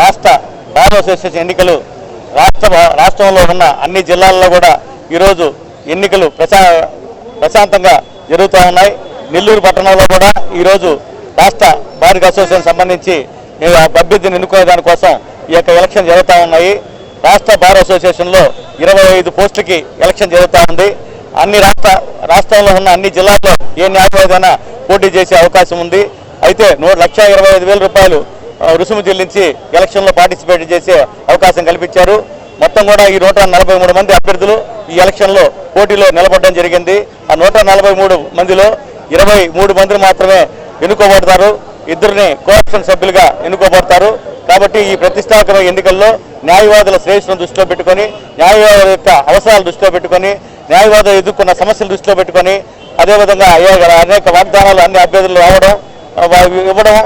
రాష్ట్ర bar association ఎన్నికలు రాష్ట్ర రాష్ట్రంలో ఉన్న అన్ని జిల్లాల్లో కూడా ఈరోజు ఎన్నికలు ప్రశా ప్రశాంతంగా జరుగుతూ ఉన్నాయి. నెల్లూరు పట్టణంలో కూడా ఈరోజు రాష్ట్ర బార్ అసోసియేషన్ సంబంధించి అభ్యర్థిని ఎన్నుకునే దానికోసం ఈ యొక్క ఎలక్షన్ జరుగుతూ ఉన్నాయి. రాష్ట్ర బార్ అసోసియేషన్లో ఇరవై ఐదు పోస్టులకి ఎలక్షన్ జరుగుతూ ఉంది. అన్ని రాష్ట్ర రాష్ట్రంలో ఉన్న అన్ని జిల్లాల్లో ఏ న్యాయవాదైనా పోటీ చేసే అవకాశం ఉంది. అయితే నూట లక్ష ఇరవై ఐదు వేల రూపాయలు రుసుము చెల్లించి ఎలక్షన్లో పార్టిసిపేట్ చేసే అవకాశం కల్పించారు. మొత్తం కూడా ఈ నూట నలభై మూడు మంది అభ్యర్థులు ఈ ఎలక్షన్లో పోటీలో నిలబడడం జరిగింది. ఆ నూట నలభై మూడు మందిలో ఇరవై మూడు మందిని మాత్రమే ఎన్నుకోబడతారు. ఇద్దరిని కోఆప్షన్ సభ్యులుగా ఎన్నుకోబడతారు. కాబట్టి ఈ ప్రతిష్టాత్మక ఎన్నికల్లో న్యాయవాదుల శ్రేయస్సును దృష్టిలో పెట్టుకొని న్యాయవాదుల యొక్క అవసరాలు దృష్టిలో పెట్టుకొని న్యాయవాదులు ఎదుర్కొన్న సమస్యలు దృష్టిలో పెట్టుకొని అదేవిధంగా అనేక వాగ్దానాలు అన్ని అభ్యర్థులు రావడం ఇవ్వడం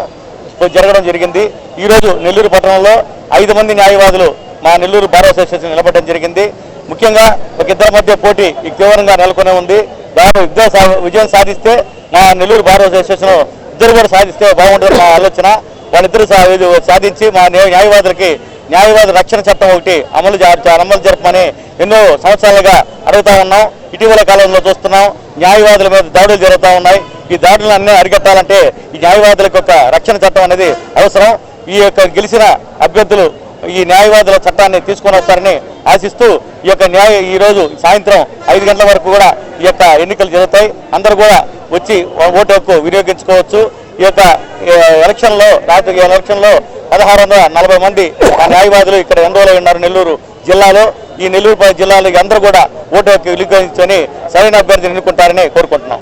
జరగడం జరిగింది. ఈరోజు నెల్లూరు పట్టణంలో ఐదు మంది న్యాయవాదులు మా నెల్లూరు బార్ అసోసియేషన్ నిలబడడం జరిగింది. ముఖ్యంగా ఒక ఇద్దరి మధ్య పోటీ తీవ్రంగా నెలకొనే ఉంది. దాని ఇద్దరు విజయం సాధిస్తే మా నెల్లూరు బార్ అసోసియేషన్ ఇద్దరు కూడా సాధిస్తే బాగుంటుంది మా ఆలోచన. వాళ్ళిద్దరూ సాధించి మా న్యాయ- న్యాయవాదులకి న్యాయవాద రక్షణ చట్టం ఒకటి అమలు అమలు జరపమని ఎన్నో సంవత్సరాలుగా అడుగుతా ఉన్నాం. ఇటీవల కాలంలో చూస్తున్నాం. న్యాయవాదుల మీద దాడులు జరుగుతూ ఉన్నాయి. ఈ దాడులను అన్నీ అరికట్టాలంటే ఈ న్యాయవాదులకు ఒక రక్షణ చట్టం అనేది అవసరం. ఈ యొక్క గెలిచిన అభ్యర్థులు ఈ న్యాయవాదుల చట్టాన్ని తీసుకొని వస్తారని ఆశిస్తూ ఈ యొక్క న్యాయ ఈ రోజు సాయంత్రం ఐదు గంటల వరకు కూడా ఈ యొక్క ఎన్నికలు జరుగుతాయి. అందరూ కూడా వచ్చి ఓటు హక్కు వినియోగించుకోవచ్చు. ఈ యొక్క ఎలక్షన్ ఎలక్షన్లో రాత్రి ఎలక్షన్లో పదహారు వందల నలభై మంది ఆ న్యాయవాదులు ఇక్కడ ఎన్రోల్ అయి ఉన్నారు నెల్లూరు జిల్లాలో. ఈ నెల్లూరు జిల్లాలో అందరూ కూడా ఓటు హక్కు సరైన అభ్యర్థిని ఎన్నుకుంటారని కోరుకుంటున్నాం.